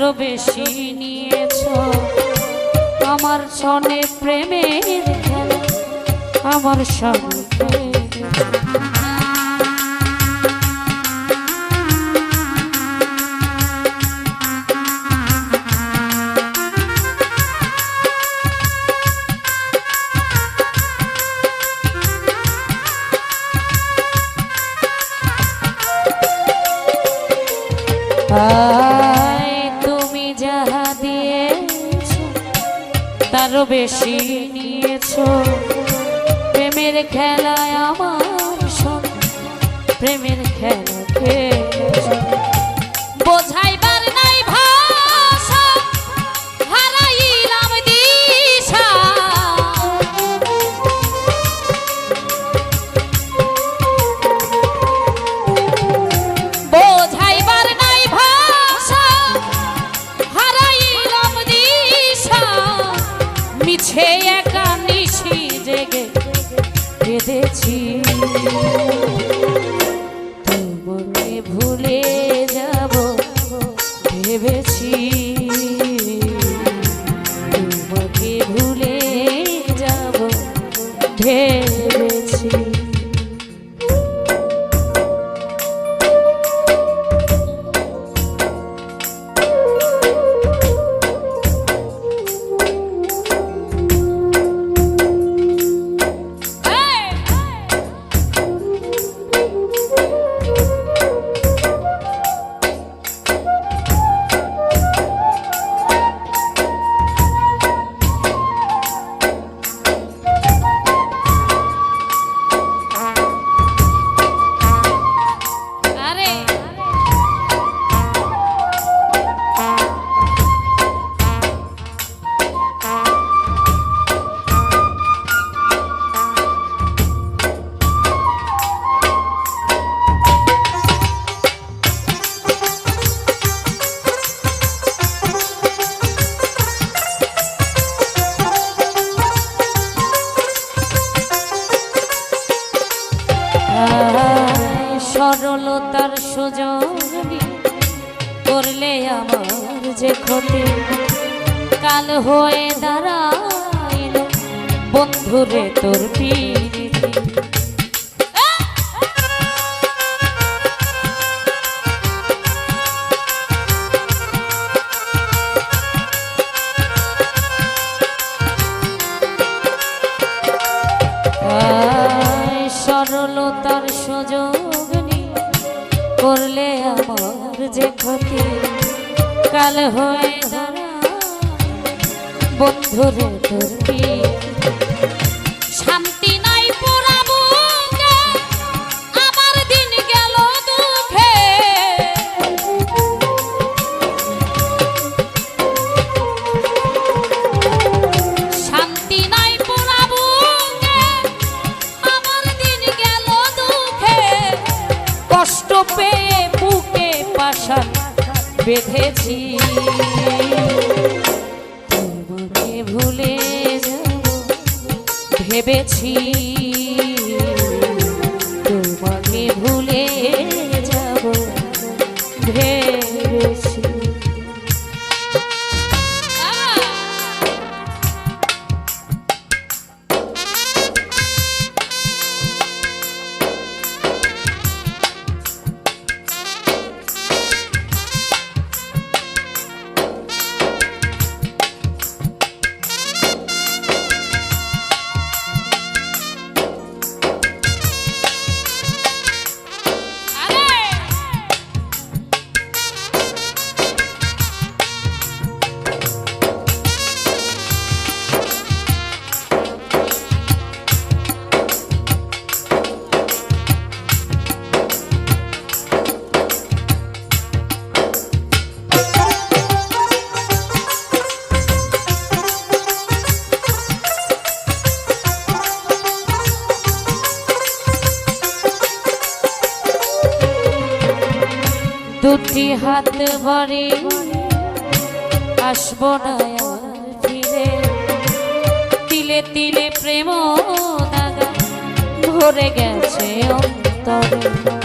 অস্ত্র বেশি নিয়েছ। আমার সনে প্রেমের খেলা আমার সঙ্গে খেলায় বেঁধেছি। সরলতার সুযোগ করলে আমার যে ক্ষতি। কাল হয়ে দাঁড়াইল বন্ধুরে তোর পীর যে ক্ষতি কাল হয়ে বন্ধুর তোর বেঁধেছি। তোমাকে ভুলে যাব? ভেবেছি। তোমাকে ভুলে যাব? ভেবেছি। দুটি হাত ভরে আসব না ফিরে। তিলে তিলে প্রেম দাদা ভরে গেছে অন্তরে।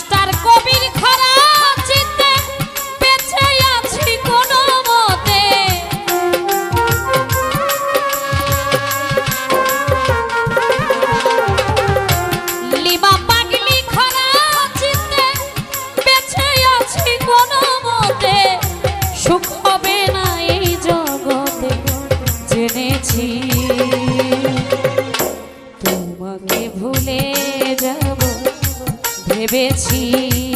মাস্টার কবির ভেবেছি।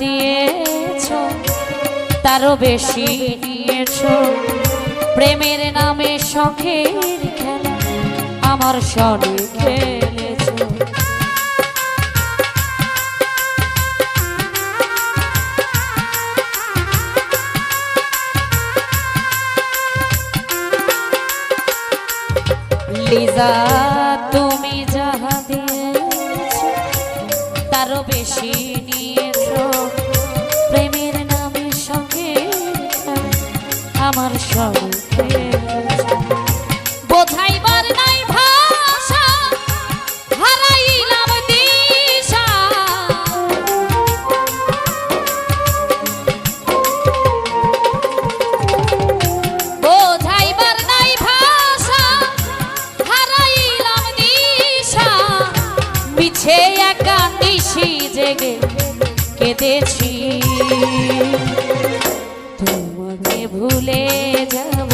দিয়েছ তারও বেশি নিয়েছ। প্রেমের নামে শখের খেলা আমার স্বরে খেলেছ। লিজা ভুলে যাব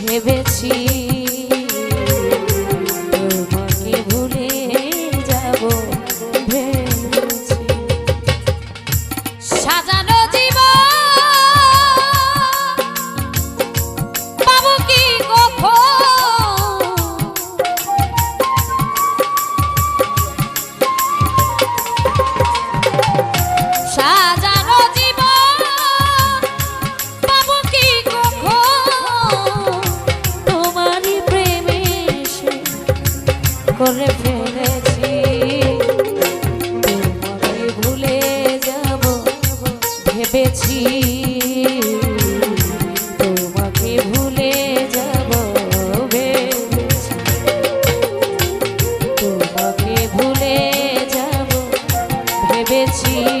ভেবেছি পেয়েছি।